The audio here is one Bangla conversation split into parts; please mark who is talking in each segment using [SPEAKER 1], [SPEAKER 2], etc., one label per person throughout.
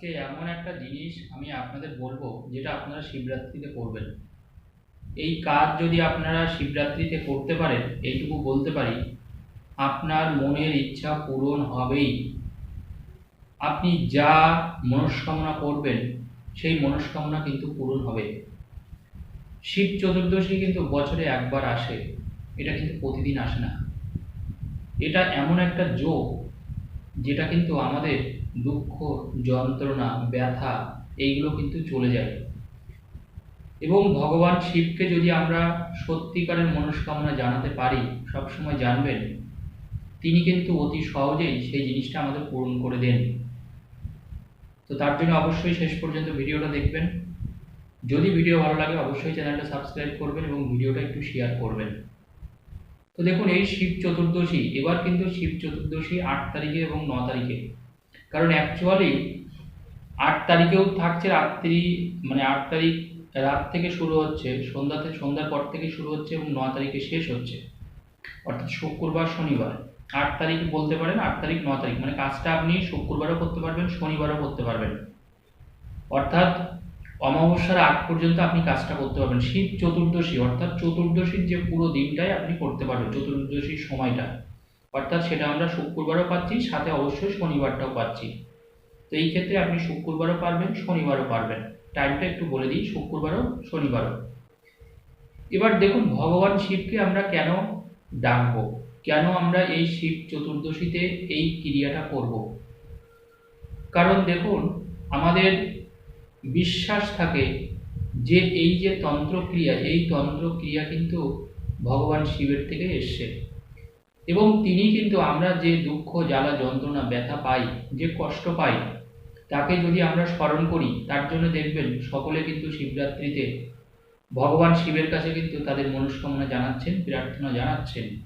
[SPEAKER 1] আজকে এমন একটা জিনিস আমি আপনাদের বলব, যেটা আপনারা শিবরাত্রিতে করবেন। এই কাজ যদি আপনারা শিবরাত্রিতে করতে পারেন, এইটুকু বলতে পারি, আপনার মনের ইচ্ছা পূরণ হবেই। আপনি যা মনস্কামনা করবেন, সেই মনস্কামনা কিন্তু পূরণ হবে। শিব চতুর্দশী কিন্তু বছরে একবার আসে, এটা কিন্তু প্রতিদিন আসে না। এটা এমন একটা যোগ যেটা কিন্তু আমাদের দুঃখ, যন্ত্রণা, ব্যথা, এইগুলো কিন্তু চলে যায় এবং ভগবান শিবকে যদি আমরা সত্যিকারের মনস্কামনা জানাতে পারি, সবসময় জানবেন, তিনি কিন্তু অতি সহজেই সেই জিনিসটা আমাদের পূরণ করে দেন। তো তার জন্য অবশ্যই শেষ পর্যন্ত ভিডিওটা দেখবেন। যদি ভিডিও ভালো লাগে, অবশ্যই চ্যানেলটা সাবস্ক্রাইব করবেন এবং ভিডিওটা একটু শেয়ার করবেন। তো দেখুন, এই শিব চতুর্দশী, এবার কিন্তু শিব চতুর্দশী আট তারিখে এবং ন তারিখে। কারণ অ্যাকচুয়ালি আট তারিখেও থাকছে রাত্রি মানে আট তারিখ রাত থেকে শুরু হচ্ছে সন্ধ্যা থেকে সন্ধ্যার পর থেকে শুরু হচ্ছে এবং ন তারিখে শেষ হচ্ছে। অর্থাৎ শুক্রবার, শনিবার। আট তারিখ বলতে পারেন, আট তারিখ, ন তারিখ। মানে কাজটা আপনি শুক্রবারও করতে পারবেন, শনিবারও করতে পারবেন। অর্থাৎ অমাবস্যার আগ পর্যন্ত আপনি কাজটা করতে পারবেন। শিব চতুর্দশী, অর্থাৎ চতুর্দশীর যে পুরো দিনটাই আপনি করতে পারবেন, চতুর্দশীর সময়টা। অর্থাৎ সেটা আমরা শুক্রবারও পাচ্ছি, সাথে অবশ্যই শনিবারটাও পাচ্ছি। তো এই ক্ষেত্রে আপনি শুক্রবারও পারবেন, শনিবারও পারবেন। টাইমটা একটু বলে দিই, শুক্রবারও, শনিবারও। এবার দেখুন, ভগবান শিবকে আমরা কেন ডাকবো? কেন আমরা এই শিব চতুর্দশীতে এই ক্রিয়াটা করব? কারণ দেখুন, আমাদের বিশ্বাস থাকে যে এই যে তন্ত্রক্রিয়া, এই তন্ত্রক্রিয়া কিন্তু ভগবান শিবের থেকে এসছে। এবং তিনি কিন্তু আমরা যে দুঃখ, জ্বালা, যন্ত্রণা, ব্যথা পাই, যে কষ্ট পাই, তাকে যদি আমরা স্মরণ করি, তার জন্য দেখবেন সকলে কিন্তু শিবরাত্রিতে ভগবান শিবের কাছে কিন্তু তাদের মনস্কামনা জানাচ্ছেন, প্রার্থনা জানাচ্ছেন।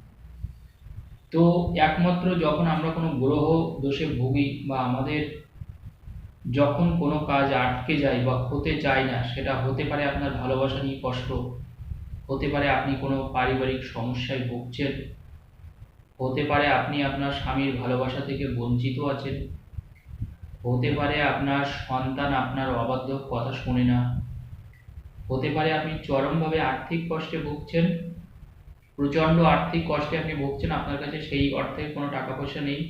[SPEAKER 1] তো একমাত্র যখন আমরা কোনো গ্রহ দোষে ভুগি বা আমাদের যখন কোনো কাজ আটকে যায় বা হতে চায় না, সেটা হতে পারে আপনার ভালোবাসা নিয়ে কষ্ট, হতে পারে আপনি কোনো পারিবারিক সমস্যায় ভুগছেন, হতে পারে আপনি আপনার স্বামীর ভালোবাসা থেকে বঞ্চিত আছেন, হতে পারে আপনার সন্তান আপনার অবাধ্য কথা শোনে না, হতে পারে আপনি চরমভাবে আর্থিক কষ্টে ভুগছেন, প্রচণ্ড আর্থিক কষ্টে আপনি ভুগছেন, আপনার কাছে সেই অর্থে কোনো টাকা পয়সা নেই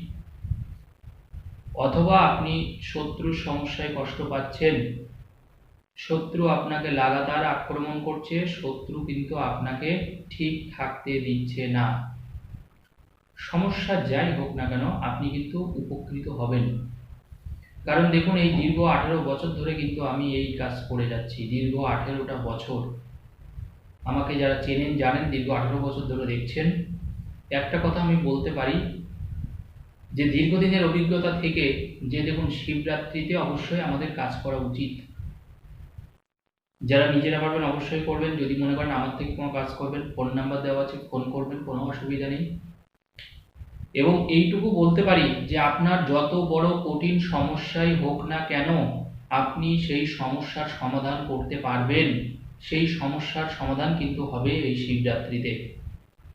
[SPEAKER 1] অথবা আপনি শত্রুর সমস্যায় কষ্ট পাচ্ছেন। শত্রু আপনাকে লাগাতার আক্রমণ করছে, শত্রু কিন্তু আপনাকে ঠিক থাকতে দিচ্ছে না। সমস্যা যাই হোক না কেন, আপনি কিন্তু উপকৃত হবেন। কারণ দেখুন, এই দীর্ঘ আঠেরো বছর ধরে কিন্তু আমি এই কাজ করে যাচ্ছি, দীর্ঘ আঠেরোটা বছর। আমাকে যারা চেনেন জানেন, দীর্ঘ আঠেরো বছর ধরে দেখছেন। একটা কথা আমি বলতে পারি যে দীর্ঘদিনের অভিজ্ঞতা থেকে যে দেখুন শিবরাত্রিতে অবশ্যই আমাদের কাজ করা উচিত। যারা নিজেরা পারবেন অবশ্যই করবেন, যদি মনে করেন আমার থেকে কোনো কাজ করবেন, ফোন নাম্বার দেওয়া আছে, ফোন করবেন, কোনো অসুবিধা নেই। এবং এইটুকু বলতে পারি যে আপনার যত বড় কঠিন সমস্যাই হোক না কেন, আপনি সেই সমস্যার সমাধান করতে পারবেন। সেই সমস্যার সমাধান কিন্তু হবে এই শিবরাত্রিতে।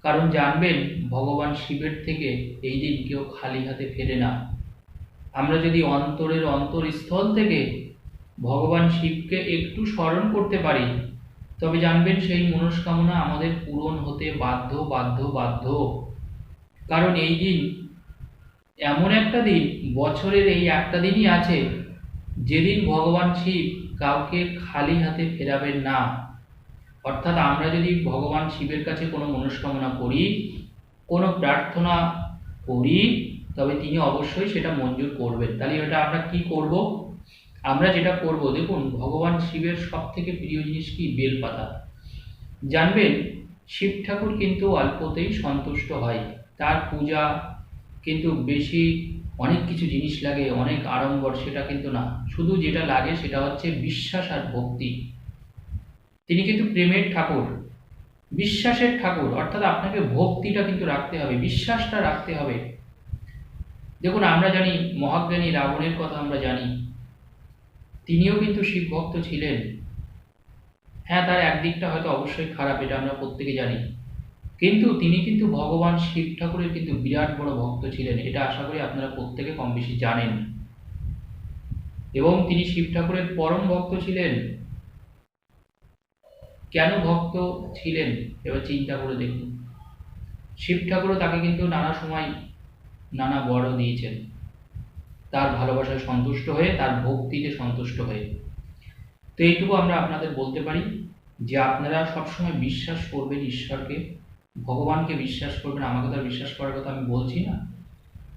[SPEAKER 1] কারণ জানবেন, ভগবান শিবের থেকে এই দিন কেউ খালি হাতে ফেরে না। আমরা যদি অন্তরের অন্তরস্থল থেকে ভগবান শিবকে একটু স্মরণ করতে পারি, তবে জানবেন সেই মনস্কামনা আমাদের পূরণ হতে বাধ্য বাধ্য বাধ্য। কারণ এই দিন এমন একটা দিন, বছরের এই একটা দিনই আছে, যেদিন ভগবান শিব কাউকে খালি হাতে ফেরাবেন না। অর্থাৎ আমরা যদি ভগবান শিবের কাছে কোনো মনস্কামনা করি, কোনো প্রার্থনা করি, তবে তিনি অবশ্যই সেটা মঞ্জুর করবেন। তাহলে এটা আমরা কি করব? আমরা যেটা করব, দেখুন, ভগবান শিবের সব থেকে প্রিয় জিনিস কি? বেলপাতা। জানবেন, শিব ঠাকুর কিন্তু অল্পতেই সন্তুষ্ট হয়। তার পূজা কিন্তু বেশি অনেক কিছু জিনিস লাগে, অনেক আড়ম্বর, সেটা কিন্তু না। শুধু যেটা লাগে সেটা হচ্ছে বিশ্বাস আর ভক্তি। তিনি কিন্তু প্রেমের ঠাকুর, বিশ্বাসের ঠাকুর, অর্থাৎ আপনাকে ভক্তিটা কিন্তু রাখতে হবে, বিশ্বাসটা রাখতে হবে। দেখুন, আমরা জানি মহাজ্ঞানী রাবণের কথা আমরা জানি, তিনিও কিন্তু শিব ভক্ত ছিলেন। হ্যাঁ তার একদিকটা হয়তো অবশ্যই খারাপ, এটা আমরা প্রত্যেকে জানি। কিন্তু তিনি কিন্তু ভগবান শিব ঠাকুরের কিন্তু বিরাট বড় ভক্ত ছিলেন, এটা আশা করি আপনারা প্রত্যেকে কম বেশি জানেন। এবং তিনি শিব ঠাকুরের পরম ভক্ত ছিলেন। কেন ভক্ত ছিলেন? এবার চিন্তা করে দেখুন। শিব ঠাকুরও তাকে কিন্তু নানা সময় নানা বড় দিয়েছেন। তার ভালোবাসায় সন্তুষ্ট হয়ে, তার ভক্তিতে সন্তুষ্ট হয়ে। তো এইটুকু আমরা আপনাদের বলতে পারি যে আপনারা সবসময় বিশ্বাস করবেন ঈশ্বরকে, ভগবানকে বিশ্বাস করবেন, আমাকে তো বিশ্বাস করার কথা আমি বলছি না।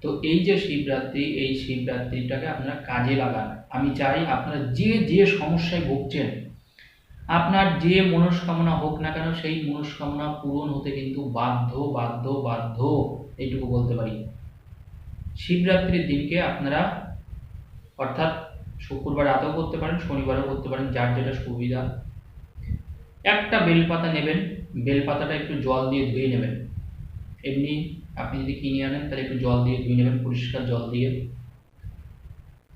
[SPEAKER 1] তো এই যে শিবরাত্রি, এই শিবরাত্রিটাকে আপনারা কাজে লাগান। আমি চাই আপনারা যে যে সমস্যায় ভুগছেন আপনার যে মনস্কামনা হোক না কেন, সেই মনস্কামনা পূরণ হতে কিন্তু বাধ্য বাধ্য বাধ্য, এইটুকু বলতে পারি। শিবরাত্রির দিনকে আপনারা অর্থাৎ শুক্রবার রাতেও করতে পারেন, শনিবারও করতে পারেন, যার যেটা সুবিধা। একটা বেলপাতা নেবেন, বেলপাতাটা একটু জল দিয়ে ধুয়ে নেবেন। এমনি আপনি যদি কিনে আনেন, তাহলে একটু জল দিয়ে ধুয়ে নেবেন, পরিষ্কার জল দিয়ে।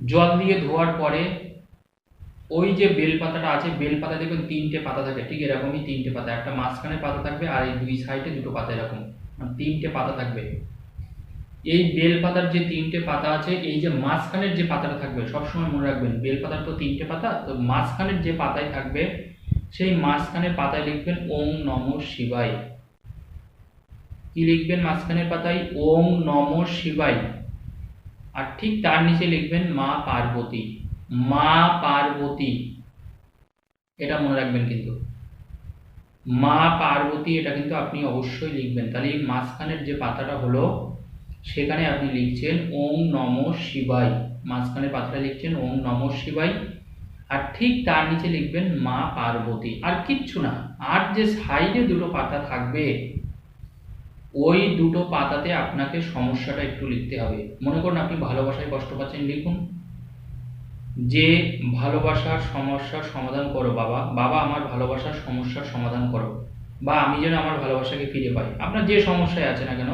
[SPEAKER 1] জল দিয়ে ধোয়ার পরে ওই যে বেল পাতাটা আছে, বেল পাতা দেখবেন তিনটে পাতা থাকে, ঠিক এরকমই তিনটে পাতা। একটা মাঝখানে পাতা থাকবে আর এই দুই সাইডে দুটো পাতা এরকম। মানে তিনটে পাতা থাকবে। এই বেল পাতার যে তিনটে পাতা আছে, এই যে মাঝখানের যে পাতাটা থাকবে, সবসময় মনে রাখবেন, বেল পাতার তো তিনটে পাতা, তো মাঝখানের যে পাতায় থাকবে, সেই মাঝখানের পাতায় লিখবেন ওম নম শিবায়। কি লিখবেন মাঝখানের পাতায়? ওম নম শিবায়। আর ঠিক তার নিচে লিখবেন মা পার্বতী। মা পার্বতী। এটা মনে রাখবেন কিন্তু। মা পার্বতী, এটা কিন্তু আপনি অবশ্যই লিখবেন। তাহলে এই মাঝখানের যে পাতাটা হলো, সেখানে আপনি লিখছেন, ওম নম শিবাই মাঝখানের পাতাটা লিখছেন, ওম নম শিবাই আর ঠিক তার নিচে লিখবেন, মা পার্বতী। আর কিচ্ছু না। আর যে সাইডে দুটো পাতা থাকবে, ওই দুটো পাতাতে আপনাকে সমস্যাটা একটু লিখতে হবে। মনে করুন, আপনি ভালোবাসায় কষ্ট পাচ্ছেন, লিখুন। যে ভালোবাসার সমস্যার সমাধান করো বাবা বাবা আমার ভালোবাসার সমস্যার সমাধান করো, বা আমি যেন আমার ভালোবাসাকে ফিরে পাই। আপনার যে সমস্যায় আছে না কেন,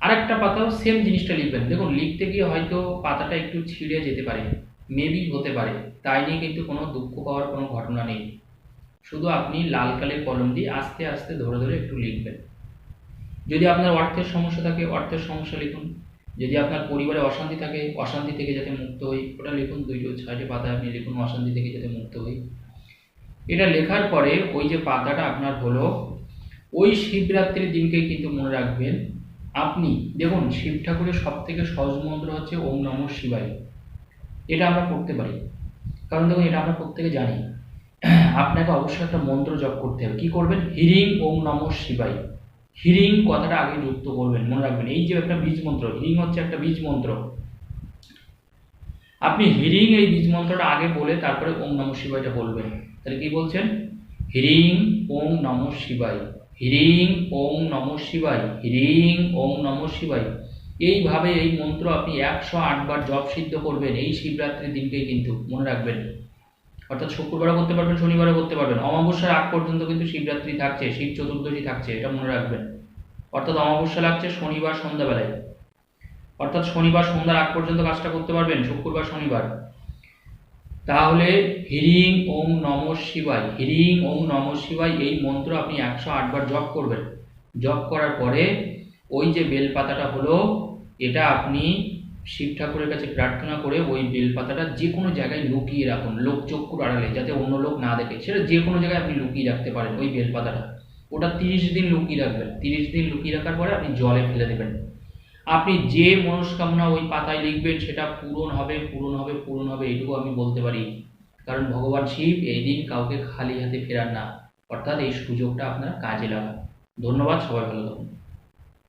[SPEAKER 1] আরেকটা পাতাও সেম জিনিসটা লিখবেন। দেখুন, লিখতে গিয়ে হয়তো পাতাটা একটু ছিঁড়ে যেতে পারে মেবি হতে পারে, তাই নিয়ে কিন্তু কোনো দুঃখ পাওয়ার কোনো ঘটনা নেই। শুধু আপনি লাল কালের কলম দিয়ে আস্তে আস্তে ধরে ধরে একটু লিখবেন। যদি আপনার অর্থের সমস্যা থাকে, অর্থের সমস্যা লিখুন। যদি আপনার পরিবারে অশান্তি থাকে, অশান্তি থেকে যাতে মুক্ত হই, ওটা লিখুন দুইটো ছয়টি পাতায় আপনি লিখুন, অশান্তি থেকে যাতে মুক্ত হই। এটা লেখার পরে ওই যে পাতাটা আপনার হলো, ওই শিবরাত্রির দিনকে কিন্তু মনে রাখবেন, আপনি, দেখুন, শিব ঠাকুরের সব থেকে সহজ মন্ত্র হচ্ছে ওম নম শিবায়। এটা আমরা করতে পারি। কারণ দেখুন, এটা আমরা প্রত্যেকে জানি। আপনাকে অবশ্যই একটা মন্ত্র জপ করতে হবে। কি করবেন? হিরিং ওম নম শিবায়। হিরিং কথাটা আগে যুক্ত করবেন, মনে রাখবেন। এই যে একটা বীজ মন্ত্র, হিরিং হচ্ছে একটা বীজ মন্ত্র। আপনি হিরিং এই বীজ মন্ত্রটা আগে বলে তারপরে ওম নম শিবায়টা বলবেন। তাহলে কি বলছেন? হিরিং ওম নম শিবায়, হিরিং ওম নম শিবায়, হিরিং ওম নম শিবায়। এইভাবে এই মন্ত্র আপনি একশো আটবার জপ সিদ্ধ করবেন, এই শিবরাত্রির দিনকেই কিন্তু, মনে রাখবেন। অর্থাৎ শুক্রবারও করতে পারবেন, শনিবারও করতে পারবেন। অমাবস্যার আগ পর্যন্ত কিন্তু শিবরাত্রি থাকছে, শিব চতুর্দশী থাকছে, এটা মনে রাখবেন। অর্থাৎ অমাবস্যা লাগছে শনিবার সন্ধ্যাবেলায়। অর্থাৎ শনিবার সন্ধ্যার আগ পর্যন্ত কাজটা করতে পারবেন, শুক্রবার, শনিবার। তাহলে হিরিং ওম নম শিবায়, হিরিং ওম নম শিবায় এই মন্ত্র আপনি একশো আটবার জপ করবেন। জপ করার পরে ওই যে বেলপাতাটা হলো, এটা আপনি শিব ঠাকুরের কাছে প্রার্থনা করে ওই বেলপাতাটা যে কোনো জায়গায় লুকিয়ে রাখুন, লোক চক্ষুর আড়ালে, যাতে অন্য লোক না দেখে। সেটা যে কোনো জায়গায় আপনি লুকিয়ে রাখতে পারেন ওই বেলপাতাটা। ওটা তিরিশ দিন লুকিয়ে রাখবেন। তিরিশ দিন লুকিয়ে রাখার পরে আপনি জলে ফেলে দেবেন। আপনি যে মনস্কামনা ওই পাতায় লিখবেন, সেটা পূরণ হবে পূরণ হবে পূরণ হবে, এইটুকু আমি বলতে পারি। কারণ ভগবান শিব এই দিন কাউকে খালি হাতে ফেরান না। অর্থাৎ এই সুযোগটা আপনারা কাজে লাগান। ধন্যবাদ, সবাই ভালো থাকুন।